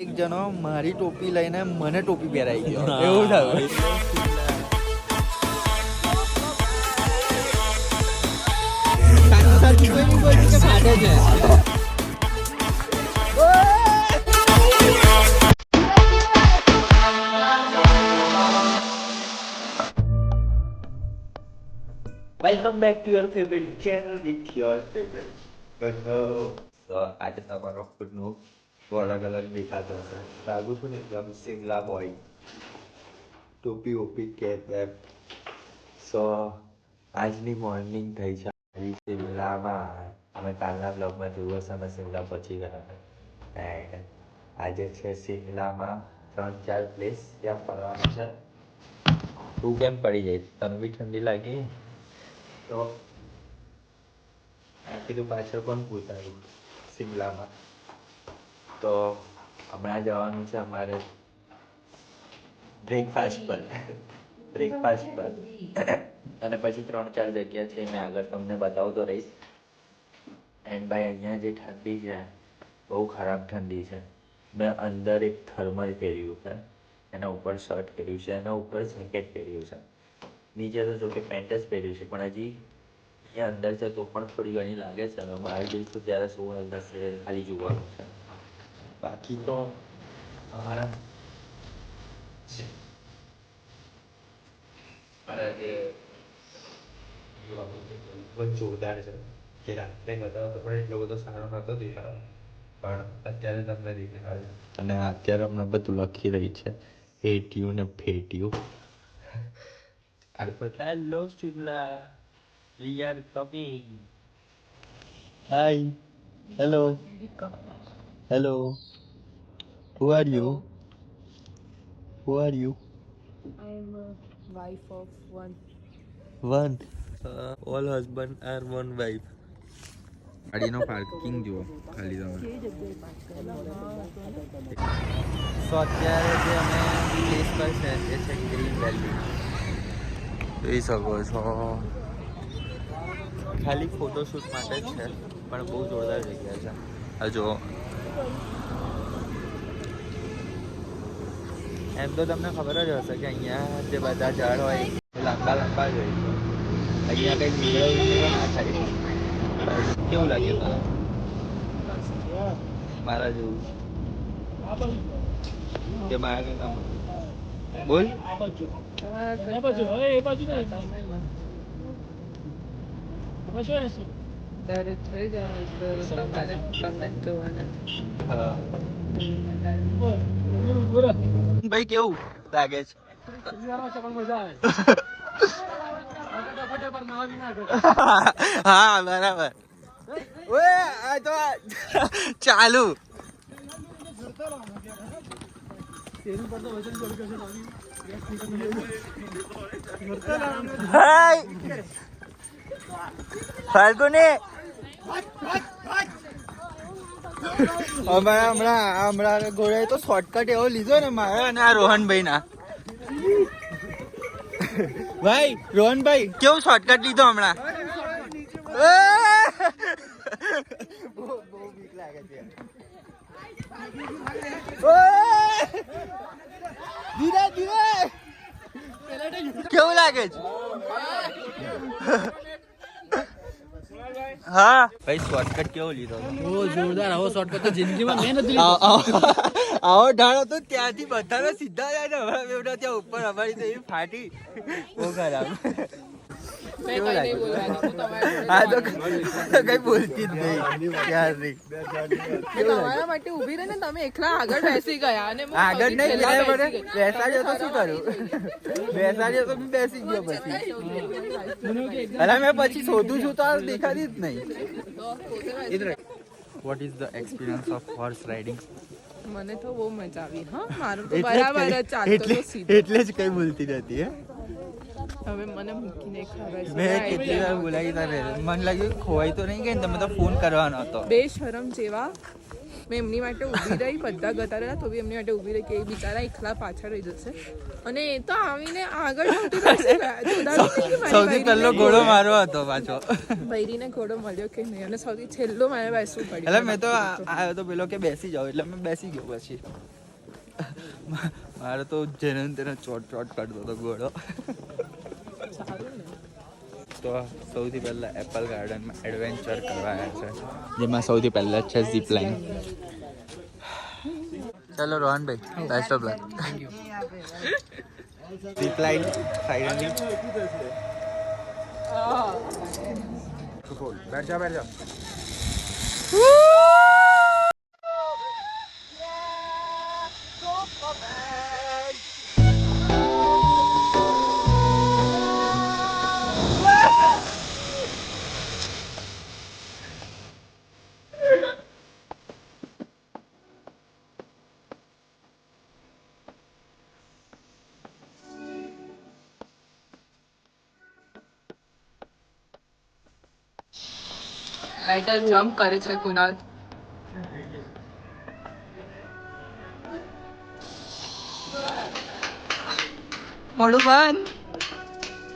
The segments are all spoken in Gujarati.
એક જણો મારી ટોપી લઈને મને ટોપી પહેરાઈ ગયો. એવું થયું welcome back to your favourite channel with your favourite તો આજે તમારો ખુદનું અલગ અલગ દેખાતો હશે લાગુ છું ને એકદમ સિંગલા બોય ટોપી ઓપી કેપ વેપ સો આજની મોર્નિંગ થઈ છે. હજી શિમલામાં. અમે કાલના બ્લોગમાં જોયું હશે, અમે શિમલા પહોંચી ગયા એન્ડ આજે છે શિમલામાં ત્રણ ચાર પ્લેસ ત્યાં ફરવાનું છે. તું કેમ પડી જાય તને બી ઠંડી લાગી? તો આ કીધું પાછળ પણ પૂછાયું શિમલામાં. તો હમણાં જવાનું છે અમારે બ્રેકફાસ્ટ પર. બ્રેકફાસ્ટ પર. અને પછી ત્રણ ચાર જગ્યા છે મેં આગળ તમને બતાવતો રહીશ. એન્ડ ભાઈ અહીંયા જે ઠંડી છે બહુ ખરાબ ઠંડી છે. મેં અંદર એક થર્મલ પહેર્યું છે. એના ઉપર શર્ટ પહેર્યું છે એના ઉપર જેકેટ પહેર્યું છે. નીચે તો જોકે પેન્ટ જ પહેર્યું છે પણ હજી અહીંયા અંદર છે તો પણ થોડી ઘણી લાગે છે. હવે બહાર જઈશું ત્યારે શું અંદર છે ખાલી જોવાનું છે. બાકી તો આરામ છે મારા જે પણ જોરદાર છે જે રાત્રે બતાવો તો પણ એટલો બધો સારો નતો દેખાતો પણ અત્યારે તમને દેખાય અને અત્યારે અમને બધું લખી રહી છે હેટ્યું ને ફેટ્યું hello Shimla we are coming hi hello hello who you? You are you? You am a wife of one. One all husband are one wife ગાડીનો પાર્કિંગ જુઓ ખાલી તમે. સો અત્યારે જે અમે પ્લેસ પર છે એ છે ગ્રીન વેલી જોઈ શકો છો. ખાલી ફોટોશૂટ માટે જ છે પણ બહુ જોરદાર જગ્યા છે. આ જુઓ. એમ તો તમને ખબર જ હશે કે અહીંયા જે બધા ઝાડ હોય એ લાંબા લાંબા જ હોય છે અહીંયા કંઈક નીકળ્યું ના થાય કેવું લાગ્યું તને મારા જેવું કે મારા કરતા બોલ ત્યારે થઈ જાય તો તમારે કમેન્ટ જોવાના હા. ભાઈ કેવું લાગે છે? હા બરાબર. ચાલુ. ફાલ્ગુની. અમારા હમણાં હમણાં ઘોડાએ તો શોર્ટકટ એવો લીધો ને મારા અને આ રોહનભાઈ ના ભાઈ રોહનભાઈ. કેવું શોર્ટકટ લીધો હમણાં! ધીરે ધીરે! કેવું લાગે છે? હા. ભાઈ શોર્ટકટ કેવો લીધો? બહુ જોરદાર. આવો શોર્ટકટ તો જિંદગીમાં મેં નથી લીધો. આવો- આવો ઢાળો તો ત્યાંથી બધાને સીધા જાય ને. હવે બેવડા ત્યાં ઉપર અમારી તો એવી ફાટી. બહુ ખરાબ. આ તો કઈ કઈ બોલતી જ નહીં. ક્યારની તમારા માટે ઊભી રહીને તમે એકલા આગળ બેસી ગયા અને આગળ નહીં ગયા મને બેસાડ્યો તો શું કરું? બેસાડ્યો તો બી બેસી ગયો પછી. અરે મેં પછી શોધું છું તો આ દેખાતી જ નહીં. What is the experience of horse riding મને તો બહુ મજા આવી હા? મારું તો બરાબર ચાલતો એટલે એટલે જ કઈ બોલતી નથી હે? હવે મને મૂકીને ખબર છે. મેં કેટલી વાર બોલાવી તારે? મને લાગ્યું ખોવાઈ તો નહીં ગઈ ને તમે તો ફોન કરવાનો હતો. બે શરમ જેવા. મેં એમની માટે ઊભી રહી બધા ગતા રહ્યા તો બી એમની માટે ઊભી રહી કે એ બિચારા એકલા પાછળ રહી જશે. અને એ તો આવીને આગળ સૌથી પહેલો ઘોડો મારો હતો પાછો. બૈરીને ઘોડો મળ્યો કે નહીં? અને સૌથી છેલ્લો મારે બેસવું પડ્યું. એટલે મેં તો આવ્યો તો પેલો કે બેસી જાવ એટલે મેં બેસી ગયો પછી. મારે તો જેને તેને ચોટ ચોટ કરતો હતો ઘોડો. તો સૌથી પહેલા એપલ ગાર્ડનમાં એડવેન્ચર કરવા આવ્યા છે. જેમાં સૌથી પહેલા છે ઝીપ લાઈન ચલો રોહનભાઈ best of luck zip line finally બેઠ જા બેઠ જા રાઇટર જમ્પ કરે છે કુનાલ. મોડું બંધ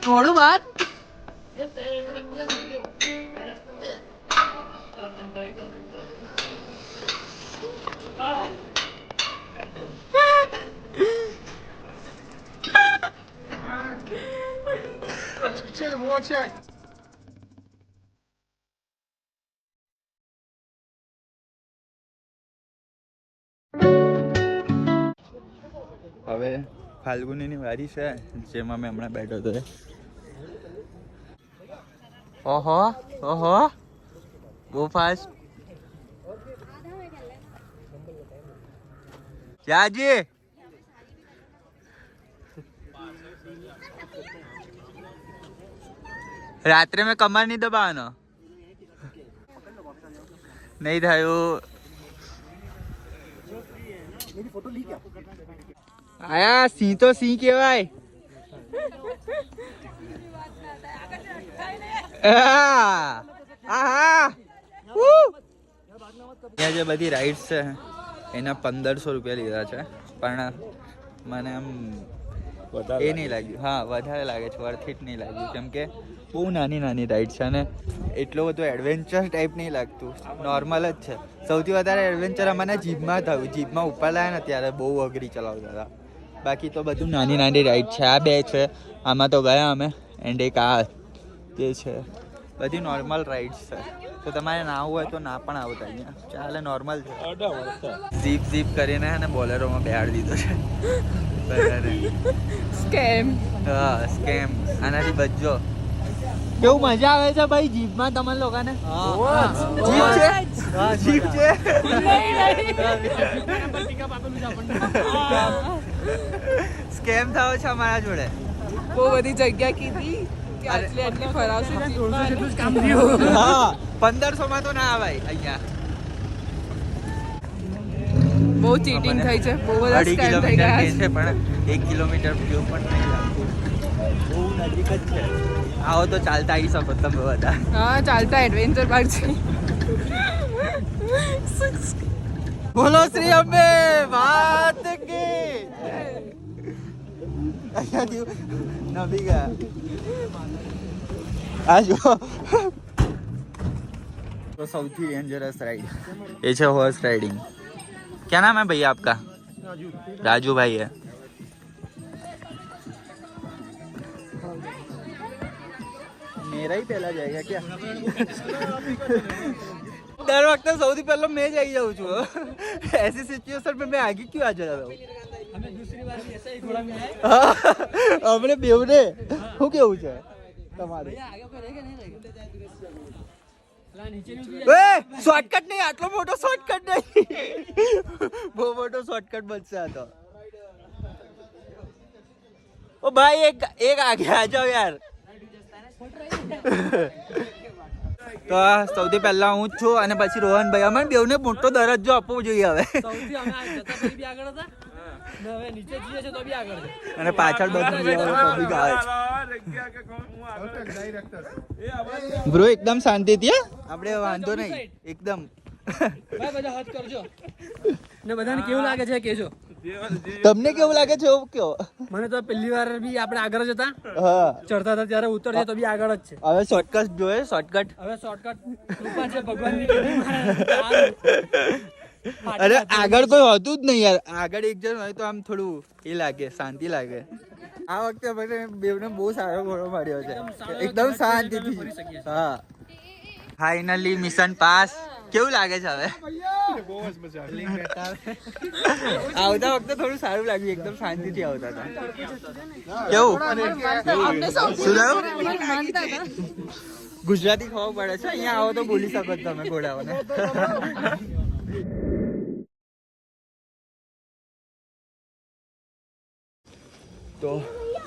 મોડું બંધ હવે ફાલ્ગુનીની વારી છે, જેમાં મેં હમણાં બેઠો હતો. ઓહો ઓહો. બહુ ફાસ્ટ જાજી. રાત્રે મેં કમર નહીં દબાવવાનો. નહીં થયું. આયા સિંહ તો સિંહ કહેવાય! અહીંયા જે બધી રાઇડ્સ છે એના પંદરસો રૂપિયા લીધા છે પણ મને આમ એ નહીં લાગ્યું. હા વધારે લાગે છે વર્થ ઇટ નહીં લાગ્યું. કેમ કે બહુ નાની નાની રાઇડ છે અને એટલો બધો એડવેન્ચર ટાઈપ નહીં લાગતું. નોર્મલ જ છે. સૌથી વધારે એડવેન્ચર અમને જીભમાં થયું. જીભમાં ઉપર લાયા ને ત્યારે બહુ અઘરી ચલાવતા હતા. બાકી તો બધું નાની નાની રાઈડ છે. આ બે છે. આમાં તો ગયા અમે. એન્ડ એક આ જે છે. બધી નોર્મલ રાઈડ્સ છે. તો તમારે ના આવવું હોય તો ના પણ આવતા અહીંયા. ચાલે નોર્મલ છે. ઝીપ ઝીપ કરીને હે ને બોલેરોમાં બેહાડી દીધો છે. સ્કેમ હા સ્કેમ આનાથી બચજો. કેવું મજા આવે છે ભાઈ જીપમાં તમારા લોકોને? જીપ છે? જીપ છે? સ્કેમ થયો છે અમારા જોડે. બહુ બધી જગ્યા કીધી કે આટલી આટલી ફરાવશે જીપમાં એટલું જ કામ થયું. હા પંદરસો માં તો ના આવાય અહીંયા. બહુ ચીટિંગ થઈ છે બહુ બધા સ્કેમ થઈ ગયા છે. છે પણ એક કિલોમીટર જેવું પણ નહીં લાગતું. બહુ નજીક જ છે. આવો તો ચાલતા આવી શકો તમે બધા. હા ચાલતા એડવેન્ચર પાર્ક છે. બોલો શ્રી અંબે વાત કે અહીંયાથી નભી ગયા આ જો तो સૌથી डेंजरस राइड ये है हॉर्स राइडिंग क्या नाम है भैया आपका राजू भाई है मेरा ही पहला जाएगा क्या डर वक्त सऊदी पहले मैं जाई जाऊँ चुका ऐसी सिचुएशन में मैं आगे क्यों आ जा रहा हूँ अपने बेव ने हो क्या हुआ है तुम्हारे। वे शॉर्टकट नहीं आटलो मोटो शॉर्टकट नहीं वो मोटो शॉर्टकट बच से आता। ओ भाई एक एक आ आ जाओ यार। તો સૌથી પહેલા હું જ છું અને પછી રોહનભાઈ. અમને બેવને મોટો દરજ્જો આપવો જોઈએ હવે. અને પાછળ બધું બ્રો એકદમ શાંતિથી હે? આપણે વાંધો નહીં. એકદમ. બધા હાથ કરજો. ને બધાને કેવું લાગે છે કેજો તમને કેવું લાગે છે? એવું કયો મને તો પહેલી વાર બી આપણે આગળ જ હતા હા. ચડતા હતા ત્યારે ઉતરજે તો બી આગળ જ છે. હવે શોર્ટકટ જોઈએ શોર્ટકટ હવે શોર્ટકટ કૃપા છે ભગવાનની અરે આગળ કોઈ હતું જ નહીં યાર. આગળ એક જણ હોય તો આમ થોડું એ લાગે શાંતિ લાગે. આ વખતે મને બેવને બહુ સારો ઘોડો મળ્યો છે. એકદમ શાંતિથી. હા. ફાઇનલી મિશન પાસ કેવું લાગે છે હવે? આવતા વખતે થોડું સારું લાગ્યું એકદમ શાંતિથી આવતા હતા. કેવું? ગુજરાતી ખબર પડે છે? અહીંયા આવો તો બોલી શકો તમે ઘોડાઓને. તો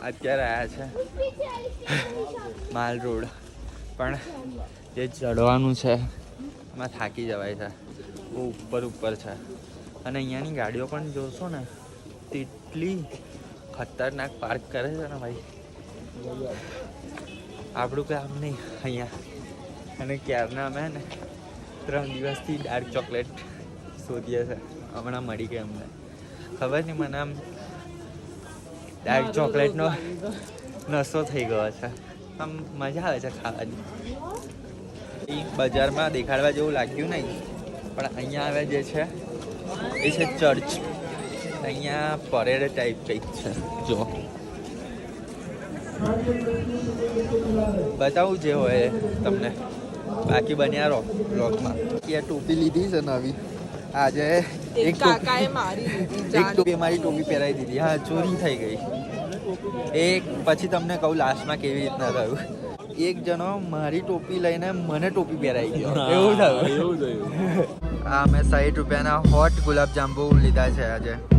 અત્યારે આવ્યા છે માલ રોડ. પણ જે ચડવાનું છે એમાં થાકી જવાય છે. ઉપર ઉપર છે. અને અહીંયાની ગાડીઓ પણ જોશો ને તેટલી ખતરનાક પાર્ક કરે છે ને ભાઈ. આપણું કામ નહીં અહીંયા. અને ક્યારના અમે ને ત્રણ દિવસથી ડાર્ક ચોકલેટ શોધીએ છે. હમણાં મળી ગઈ અમને. ખબર નહીં મને આમ ડાર્ક ચોકલેટનો નશો થઈ ગયો છે. આમ મજા આવે છે ખાવાની. બજારમાં દેખાડવા જેવું લાગ્યું નહીં. પણ અહીંયા આવે જે છે એ છે ચર્ચ અહીંયા પરેડ ટાઈપ કંઈક છે જો. બતાવું જે હોય એ તમને. બાકી બન્યા રહો બ્લોગમાં આ ટોપી લીધી છે નવી? આજે એક એક ટોપી મારી દીધી એક જાન. ટોપી મારી ટોપી પહેરાવી દીધી. હા ચોરી થઈ ગઈ. એક પછી તમને કહું લાસ્ટમાં કેવી રીતના થયું? એક જણો મારી ટોપી લઈને મને ટોપી પહેરાવી ગયો. એવું થયું. એવું થયું. મેં સાઠ રૂપિયાના હોટ ગુલાબ જાંબુ લીધા છે આજે.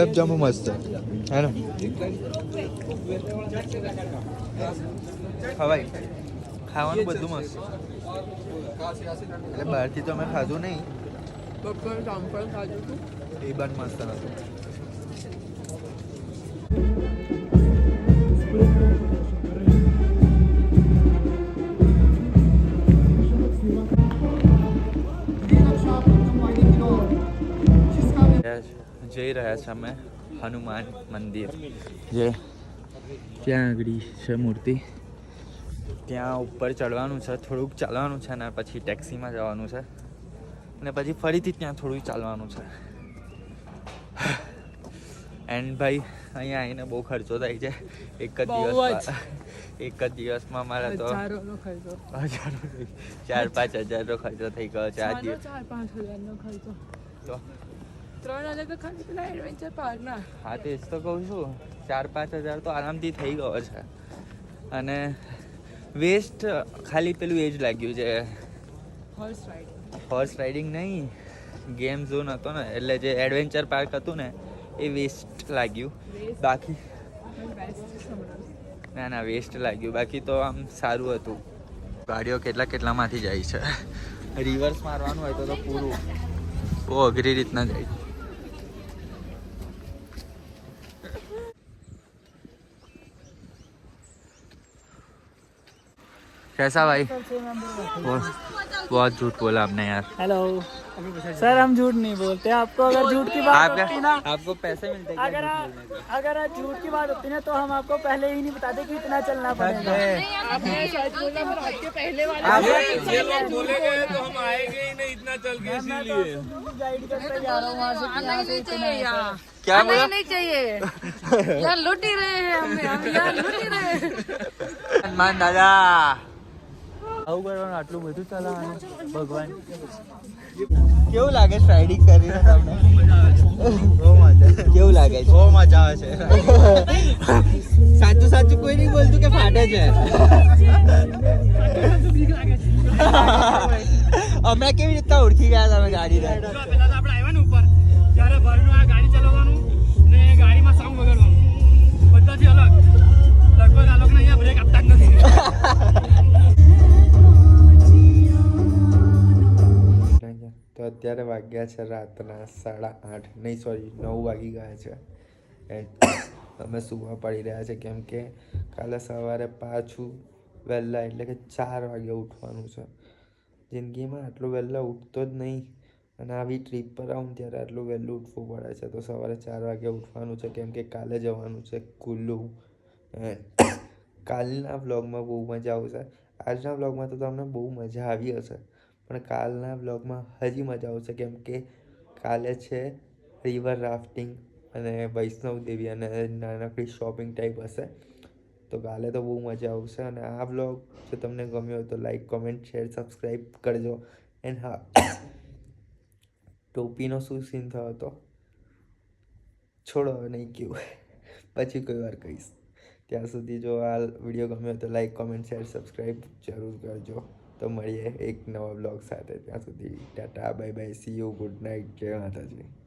ગુલાબ જાંબુ મસ્ત. હે ને ખવાય. ખાવાનું બધું મસ્ત. એટલે બહારથી તો અમે ખાધું નહીં. પપકોર્ન કામ પણ ખાધું એ પણ મસ્ત હતું. જઈ રહ્યા છે અમે હનુમાન મંદિર. જે ત્યાં આગળ છે મૂર્તિ. ત્યાં ઉપર ચડવાનું છે થોડુંક ચાલવાનું છે ને પછી ટેક્સીમાં જવાનું છે. અને પછી ફરીથી ત્યાં થોડુંક ચાલવાનું છે. એન્ડ ભાઈ અહીંયા આવીને બહુ ખર્ચો થાય છે. એક જ દિવસ. એક જ દિવસમાં મારા તો ચાર પાંચ હજારનો ખર્ચો થઈ ગયો છે આ દિવસ. તો ત્રણ હજાર તો ખાલી પેલા એડવેન્ચર પાર્કના હા તે જ તો કહું છું. ચાર પાંચ હજાર તો આરામથી થઈ ગયો છે. અને વેસ્ટ ખાલી પેલું એ જ લાગ્યું છે. હોર્સ રાઇડિંગ હોર્સ રાઇડિંગ નહીં ગેમ ઝોન હતો ને એટલે જે એડવેન્ચર પાર્ક હતું ને એ વેસ્ટ લાગ્યું. બાકી ના ના વેસ્ટ લાગ્યું. બાકી તો આમ સારું હતું. ગાડીઓ કેટલા કેટલામાંથી જાય છે? રિવર્સ મારવાનું હોય તો તો પૂરું. બહુ અઘરી રીતના જાય. कैसा भाई? बहुत झूठ बोला आपने यार। हेलो सर हम झूठ नहीं बोलते। आपको अगर झूठ की बात होती ना आपको पैसे मिलते अगर आ, अगर आप झूठ की बात होती ना तो हम आपको पहले ही नहीं बताते कि इतना चलना पड़ेगा। क्या नहीं, नहीं चाहिए यार लुट ही रहे हैं हम यार लुट ही रहे हैं। हनुमान दादा। આવું કરવાનું આટલું બધું ચલાવવાનું. ભગવાન. કેવું લાગે સ્ટ્રાઇડિંગ રાઇડિંગ કરીને તમને? બહુ મજા કેવું લાગે છે? બહુ મજા આવે છે. સાચું સાચું કોઈ નહીં બોલતું કે ફાટે છે. અમે કેવી રીતના ઓળખી ગયા તમે ગાડી પહેલા તો આપણે આવ્યા ને ઉપર. ત્યારે ભરનું આ ગાડી ચલાવવાનું ને ગાડીમાં સાઉન્ડ વગાડવાનું. બધાથી અલગ. લગભગ આ લોકોને અહીંયા બ્રેક આપતા જ નથી. અત્યારે વાગ્યા છે રાતના સાડા આઠ. નહીં સોરી નવ વાગી ગયા છે. એન્ડ અમે સુવા પડી રહ્યા છે. કેમ કે કાલે સવારે પાછું વહેલા, એટલે કે ચાર વાગે ઉઠવાનું છે. જિંદગીમાં આટલું વહેલા ઉઠતો જ નહીં. અને આવી ટ્રીપ પર આવું ત્યારે આટલું વહેલું ઉઠવું પડે છે. તો સવારે ચાર વાગે ઉઠવાનું છે. કેમ કે કાલે જવાનું છે કુલ્લુ. એન્ડ કાલના વ્લોગમાં બહુ મજા આવશે. આજના વ્લોગમાં તો તમને બહુ મજા આવી હશે. પણ કાલના વ્લોગમાં હજી મજા આવશે, કેમ કે કાલે છે રિવર રાફ્ટિંગ અને વૈષ્ણવ દેવી અને નાનકડી શોપિંગ ટાઈપ હશે. તો કાલે તો બહુ મજા આવશે અને આ વ્લોગ જો તમને ગમ્યો હોય તો લાઈક કોમેન્ટ શેર સબસ્ક્રાઈબ કરજો. એન્ડ હા, ટોપીનો શું સીન થયો હતો? છોડો નહીં કહ્યું પછી કોઈ વાર કહીશ. ત્યાં સુધી જો આ વીડિયો ગમ્યો તો લાઈક કોમેન્ટ શેર સબસ્ક્રાઈબ જરૂર કરજો. તો મળીએ એક નવા બ્લોગ સાથે. ત્યાં સુધી ta ta, bye bye see you good night જય માતાજી.